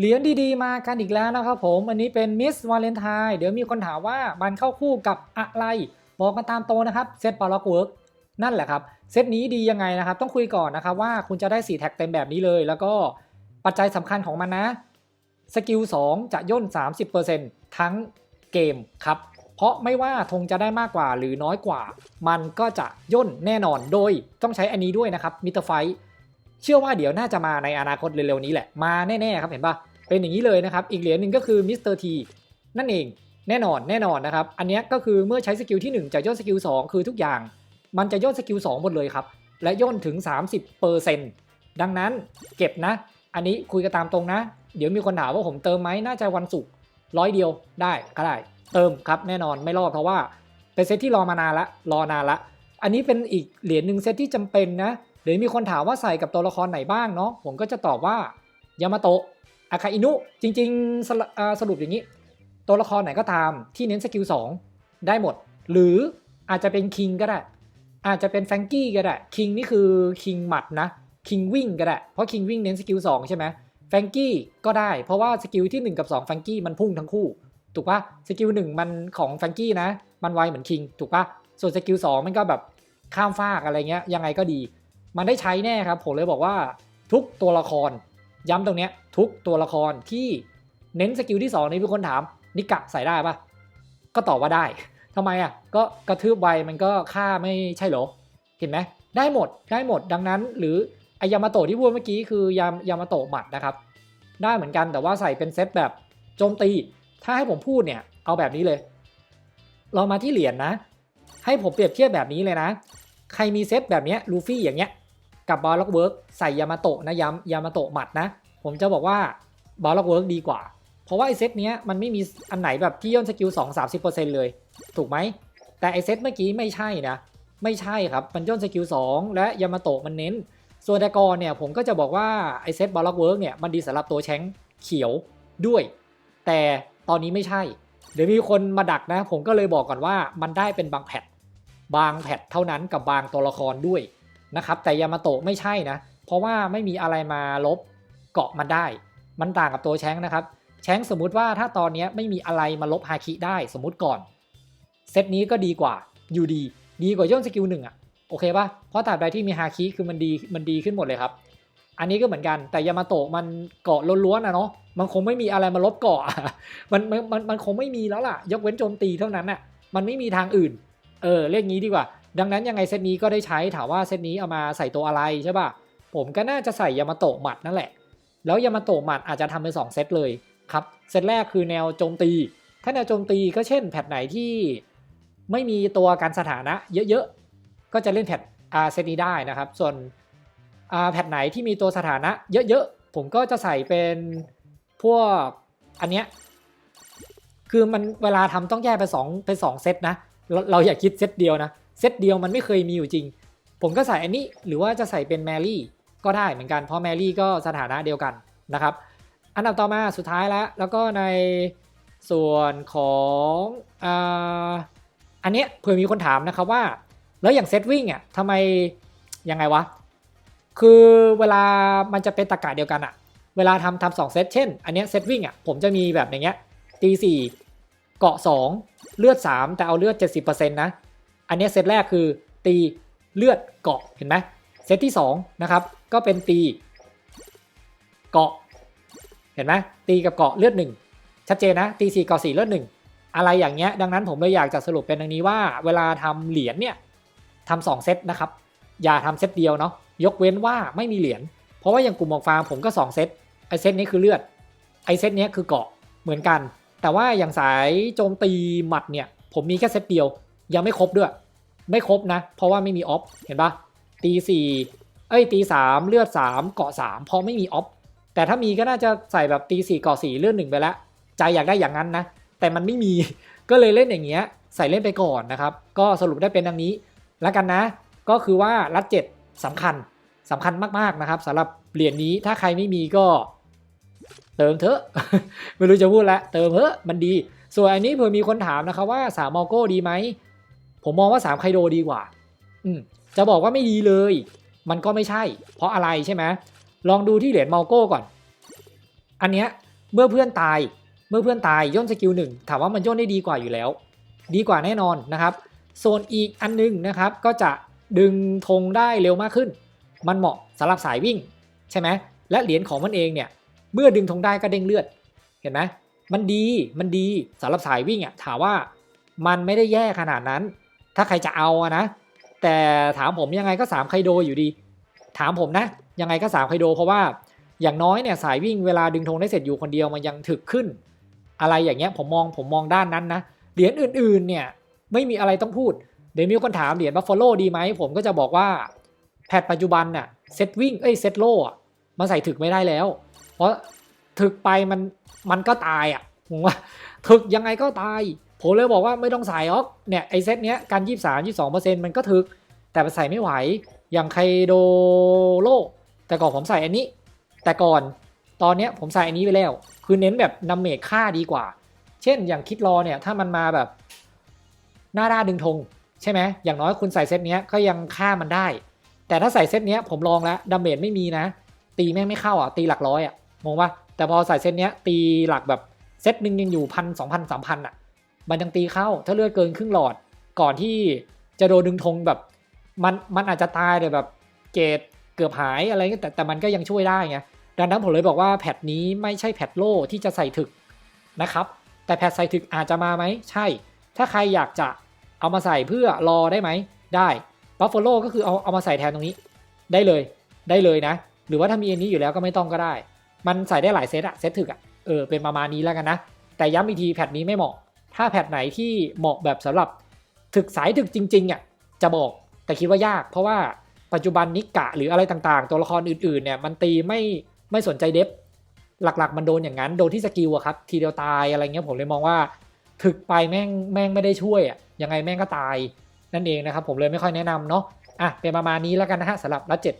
เหรียญดีๆ มากันอีกแล้วนะครับผมอันนี้เป็นมิสวาเลนไทน์เดี๋ยวมีคนถามว่ามันเข้าคู่กับอะไร บอกกันตามโตวนะครับเซตปาล็อกเวิร์กนั่นแหละครับเซตนี้ดียังไงนะครับ ต้องคุยก่อนนะครับว่าคุณจะได้ 4 แท็กเต็มแบบนี้เลย แล้วก็ปัจจัยสำคัญของมันนะสกิล2 จะย่น 30%ทั้งเกมครับ เพราะไม่ว่าธงจะได้มากกว่าหรือน้อยกว่า มันก็จะย่นแน่นอนโดยต้องใช้อันนี้ด้วยนะครับมิเตอร์ไฟเชื่อว่าเดี๋ยวน่าจะมาในอนาคตเร็วๆนี้แหละมาแน่ๆครับเห็นปะ เป็นอย่างนี้เลยนะครับ อีกเหรียญหนึ่งก็คือมิสเตอร์ทีนั่นเองแน่นอนแน่นอนนะครับ อันนี้ก็คือเมื่อใช้สกิลที่ 1จะย่นสกิล2คือทุกอย่าง มันจะย่นสกิล2หมดเลยครับ และย่นถึง 30%ดังนั้นเก็บนะ อันนี้คุยกันตามตรงนะ เดี๋ยวมีคนถามว่าผมเติมไหมน่าจะวันศุกร์ร้อยเดียวได้ก็ได้ เติมครับแน่นอนไม่รอดเพราะว่าเป็นเซตที่รอมานานละรอนานละ อันนี้เป็นอีกเหรียญหนึ่งเซตที่จำเป็นนะเดี๋ยวมีคนถามว่าใส่กับตัวละครไหนบ้างเนาะผมก็จะตอบว่ายามาโตะ อาคาอินุจริงๆสรุปอ่าสรุปอย่างนี้ ตัวละครไหนก็ตามที่เน้นสกิล2 ได้หมด หรืออาจจะเป็นคิงก็ได้ อาจจะเป็นแฟงกี้ก็ได้คิงนี่คือคิงหมัดนะคิงวิ่งก็ได้ เพราะคิงวิ่งเน้นสกิล2ใช่ไหมแฟงกี้ก็ได้ เพราะว่าสกิลที่ 1 กับ2แฟงกี้มันพุ่งทั้งคู่ ถูกปะสกิล1มันของแฟงกี้นะ มันไวเหมือนคิงถูกปะส่วนสกิล2มันก็แบบข้ามฟากอะไรเงี้ยยังไงก็ดี มันได้ใช้แน่ครับ ผมเลยบอกว่าทุกตัวละคร ย้ำตรงเนี้ยทุกตัวละครที่เน้นสกิลที่ 2 นี่มีคนถาม นิกะใส่ได้ปะก็ตอบว่าได้ทำไมอะก็กระทืบไวมันก็ฆ่าไม่ใช่เหรอ เห็นไหมได้หมดได้หมดดังนั้น หรือไอยามาโตะที่พูดเมื่อกี้คือยามยามาโตะหมัดนะครับ ได้เหมือนกันแต่ว่าใส่เป็นเซตแบบโจมตี ถ้าให้ผมพูดเนี่ยเอาแบบนี้เลย เรามาที่เหรียญนะให้ผมเปรียบเทียบแบบนี้เลยนะ ใครมีเซตแบบเนี้ยลูฟี่อย่างเงี้ย กับบอลล็อกเวิร์กใส่ยามาโตะนะย้ำยามาโตะหมัดนะ ผมจะบอกว่าบอลล็อกเวิร์กดีกว่า เพราะว่าไอเซตเนี้ยมันไม่มีอันไหนแบบที่ย่นสกิล2 30%เลย ถูกไหม แต่ไอเซตเมื่อกี้ไม่ใช่นะ ไม่ใช่ครับ มันย่นสกิล2และยามาโตะมันเน้น ส่วนแต่ก่อนเนี่ยผมก็จะบอกว่าไอเซตบอลล็อกเวิร์กเนี่ยมันดีสำหรับตัวแชงเขียวด้วย แต่ตอนนี้ไม่ใช่ เดี๋ยวมีคนมาดักนะ ผมก็เลยบอกก่อนว่ามันได้เป็นบางแพทบางแพทเท่านั้นกับบางตัวละครด้วย นะครับแต่ยามาโตะไม่ใช่นะ เพราะว่าไม่มีอะไรมาลบเกาะมันได้ มันต่างกับตัวแชงนะครับ แชงสมมุติว่าถ้าตอนนี้ไม่มีอะไรมาลบฮาคิได้สมมุติก่อน เซตนี้ก็ดีกว่าอยู่ดี ดีกว่าย่นสกิลหนึ่งอะโอเคปะเพราะตราบใดที่มีฮาคิคือมันดีมันดีขึ้นหมดเลยครับ อันนี้ก็เหมือนกันแต่ยามาโตะมันเกาะล้วนๆนะเนาะมันคงไม่มีอะไรมาลบเกาะมันมันมันมันคงไม่มีแล้วล่ะ ยกเว้นโจมตีเท่านั้นน่ะมันไม่มีทางอื่น เออเรียกงี้ดีกว่า ดังนั้นยังไงเซตนี้ก็ได้ใช้ถามว่าเซตนี้เอามาใส่ตัวอะไรใช่ป่ะผมก็น่าจะใส่ยามาโตะหมัดนั่นแหละ แล้วยามาโตะหมัดอาจจะทำเป็น 2 เซตเลยครับเซตแรกคือแนวโจมตี ถ้าแนวโจมตีก็เช่นแพทไหนที่ไม่มีตัวการสถานะเยอะๆ ก็จะเล่นแพทอาเซตนี้ได้นะครับ ส่วนอ่าแพทไหนที่มีตัวสถานะเยอะๆ ผมก็จะใส่เป็นพวกอันเนี้ยคือมันเวลาทำต้องแยกเป็นสองเป็นสองเซตนะเราเราอย่าคิดเซตเดียวนะ เซตเดียวมันไม่เคยมีอยู่จริง ผมก็ใส่อันนี้หรือว่าจะใส่เป็นแมรี่ก็ได้เหมือนกันเพราะแมรี่ก็สถานะเดียวกันนะครับ อันดับต่อมาสุดท้ายแล้ว แล้วก็ในส่วนของออันเนี้ยเผื่อมีคนถามนะครับว่า แล้วอย่างเซตวิ่งอะทำไมยังไงวะ คือเวลามันจะเป็นตะกะเดียวกันอะเวลาทำทำสองเซตเช่น อันเนี้ยเซตวิ่งอะผมจะมีแบบอย่างเงี้ยตีสี่เกาะ 2 เลือด 3 แต่เอาเลือด 70%นะ อันนี้เซตแรกคือตีเลือดเกาะเห็นไหมเซตที่2นะครับก็เป็นตีเกาะเห็นไหมตีกับเกาะเลือด1ชัดเจนนะตี4เกาะ4เลือด1อะไรอย่างเงี้ยดังนั้นผมเลยอยากจะสรุปเป็นดังนี้ว่า เวลาทำเหรียญเนี่ยทำสองเซตนะครับอย่าทำเซตเดียวเนาะยกเว้นว่าไม่มีเหรียญเพราะว่าอย่างกลุ่มหมอกฟาร์มผมก็2เซตไอเซตนี้คือเลือดไอเซตนี้คือเกาะเหมือนกัน แต่ว่าอย่างสายโจมตีหมัดเนี่ยผมมีแค่เซตเดียวยังไม่ครบด้วย ไม่ครบนะ เพราะว่าไม่มีออฟเห็นปะตีสี่เอ้ยตีสามเลือดสามเกาะสามเพราะไม่มีออฟแต่ถ้ามีก็น่าจะใส่แบบตีสี่เกาะสี่เลือดหนึ่งไปแล้วใจอยากได้อย่างนั้นนะ แต่มันไม่มีก็เลยเล่นอย่างเงี้ยใส่เล่นไปก่อนนะครับ ก็สรุปได้เป็นดังนี้แล้วกันนะ ก็คือว่ารัดเจ็ดสำคัญสำคัญมากๆนะครับสำหรับเหรียญนี้ถ้าใครไม่มีก็ เติมเถอะ ไม่รู้จะพูดละเติมเถอะมันดี ส่วนอันนี้เผื่อมีคนถามนะครับว่า3มอโก้ดีไหม ผมมองว่า3ไคโดดีกว่า อืมจะบอกว่าไม่ดีเลย มันก็ไม่ใช่ เพราะอะไรใช่ไหมลองดูที่เหรียญมอโก้ก่อน อันเนี้ยเมื่อเพื่อนตายเมื่อเพื่อนตายย่นสกิลหนึ่งถามว่ามันย่นได้ดีกว่าอยู่แล้ว ดีกว่าแน่นอนนะครับส่วนอีกอันหนึงนะครับก็จะดึงธงได้เร็วมากขึ้น มันเหมาะสำหรับสายวิ่งใช่ไหมและเหรียญของมันเองเนี่ยเมื่อดึงธงได้ก็เด้งเลือด เห็นไหมมันดีมันดีสำหรับสายวิ่งอะถามว่ามันไม่ได้แย่ขนาดนั้น ถ้าใครจะเอาอะนะ แต่ถามผมยังไงก็3ไคโดอยู่ดี ถามผมนะ ยังไงก็3ไคโดเพราะว่าอย่างน้อยเนี่ยสายวิ่งเวลาดึงธงได้เสร็จอยู่คนเดียวมันยังถึกขึ้น อะไรอย่างเงี้ยผมมองผมมองด้านนั้นนะเหรียญอื่นๆเนี่ยไม่มีอะไรต้องพูดเดี๋ยวมีคนถามเหรียญบัฟฟาโลดีไหมผมก็จะบอกว่าแพทปัจจุบันน่ะเซตวิ่งเอ้ยเซตโลอะมันใส่ถึกไม่ได้แล้ว เพราะถึกไปมันมันก็ตายอะผมว่าถึกยังไงก็ตาย ผมเลยบอกว่าไม่ต้องใส่ออกเนี่ยไอเซตเนี้ยการยี่สามยี่สองเปอร์เซ็นต์มันก็ถึก แต่มันใส่ไม่ไหว อย่างไคโดโลแต่ก่อนผมใส่อันนี้ แต่ก่อนตอนเนี้ยผมใส่อันนี้ไปแล้ว คือเน้นแบบนำเมจค่าดีกว่า เช่นอย่างคิดรอเนี่ยถ้ามันมาแบบ หน้าด้านดึงธงใช่ไหมอย่างน้อยคุณใส่เซตเนี้ยก็ยังฆ่ามันได้ แต่ถ้าใส่เซตเนี้ยผมลองแล้วดาเมจไม่มีนะ ตีแม่งไม่เข้าอะตีหลักร้อยอะงงปะแต่พอใส่เซตเนี้ยตีหลักแบบเซตหนึ่งยังอยู่พันสองพันสามพันอะ มันยังตีเข้า ถ้าเลือดเกินครึ่งหลอดก่อนที่จะโดนดึงธงแบบ มันมันอาจจะตายเลยแบบเกรดเกือบหายอะไรเงี้ยแต่แต่มันก็ยังช่วยได้ไงดังนั้นผมเลยบอกว่าแพทนี้ไม่ใช่แพทโล่ที่จะใส่ถึกนะครับ แต่แพทใส่ถึกอาจจะมาไหมใช่ ถ้าใครอยากจะเอามาใส่เพื่อรอได้ไหมได้บัฟเฟ a โลก็คือเอาเอามาใส่แทนตรงนี้ ได้เลยได้เลยนะ หรือว่าถ้ามีอันนี้อยู่แล้วก็ไม่ต้องก็ได้ มันใส่ได้หลายเซตอะเซตถึกอะเออเป็นประมาณนี้แล้วกันนะ แต่ย้ำอีกทีแพทนี้ไม่เหมาะ ถ้าแพทไหนที่เหมาะแบบสำหรับถึกสายถึกจริงๆอะจะบอกแต่คิดว่ายาก เพราะว่าปัจจุบันนิกะหรืออะไรต่างๆ ตัวละครอื่นๆเนี่ยมันตีไม่ไม่สนใจเดฟหลักๆ มันโดนอย่างนั้นโดนที่สกิลอะครับทีเดียวตายอะไรเงี้ยผมเลยมองว่า ถึกไปแม่งแม่งไม่ได้ช่วยอะยังไงแม่งก็ตายนั่นเองนะครับผมเลยไม่ค่อยแนะนำเนาะอะเป็นประมาณนี้แล้วกันนะฮะสำหรับรัดเจ็ด